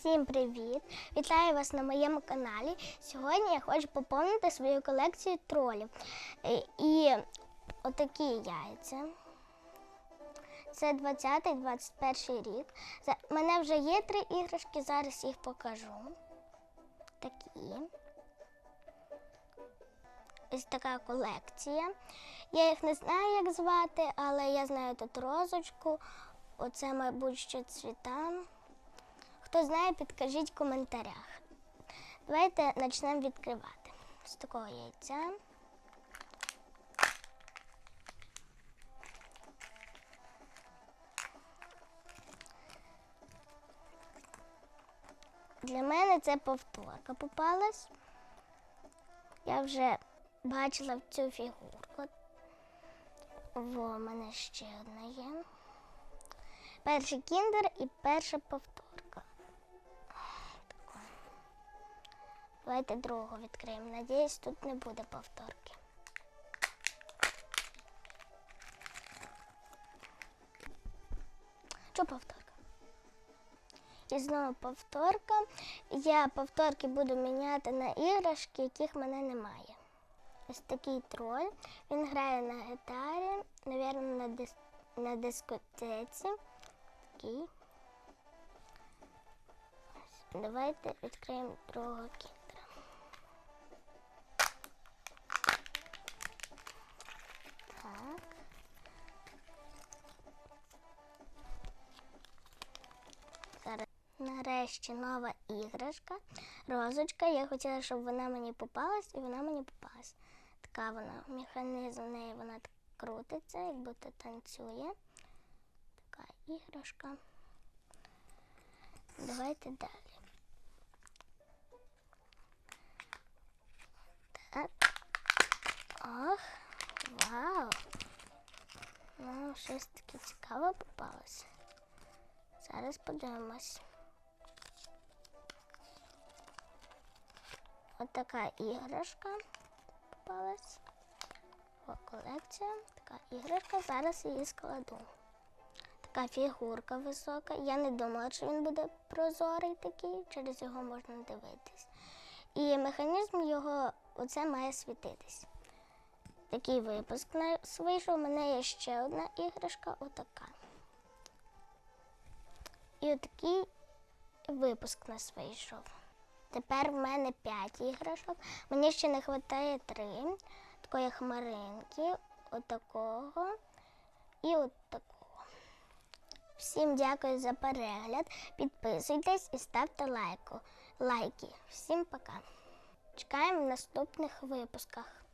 Всім привіт! Вітаю вас на моєму каналі. Сьогодні я хочу поповнити свою колекцію тролів. Е, І отакі яйця. Це 20-21 рік. У мене вже є три іграшки, зараз їх покажу. Такі. Ось така колекція. Я їх не знаю, як звати, але я знаю тут розочку. Оце, мабуть, що цвітан. Хто знає, підкажіть в коментарях. Давайте почнемо відкривати з такого яйця. Для мене це повторка попалась. Я вже бачила цю фігурку. Во, у мене ще одна є. Перший кіндер і перша повторка. Давайте другу відкриємо. Надіюсь, тут не буде повторки. Що повторка? І знову повторка. Я повторки буду міняти на іграшки, яких в мене немає. Ось такий троль. Він грає на гітарі, напевно, на, дис... на дискотеці. Такий. Давайте відкриємо другого кіндера. Нарешті нова іграшка. Розочка. Я хотіла, щоб вона мені попалась, і вона мені попалась. Така вона, механізм в неї вона так крутиться, як будто танцює. Така іграшка. Давайте далі. Так. Ох, вау. Ну, щось таке цікаве попалося. Зараз подивимось. Ось така іграшка попалась. О, колекція. Така іграшка. Зараз її складу. Така фігурка висока. Я не думала, що він буде прозорий такий, через його можна дивитись. І механізм його оце має світитись. Такий випуск вийшов. У мене є ще одна іграшка, отака. І отакий випуск нас вийшов. Тепер в мене 5 іграшок. Мені ще не вистачає 3. Такої хмаринки, отакого і отакого. Всім дякую за перегляд. Підписуйтесь і ставте лайку. лайки. Всім пока. Чекаємо в наступних випусках.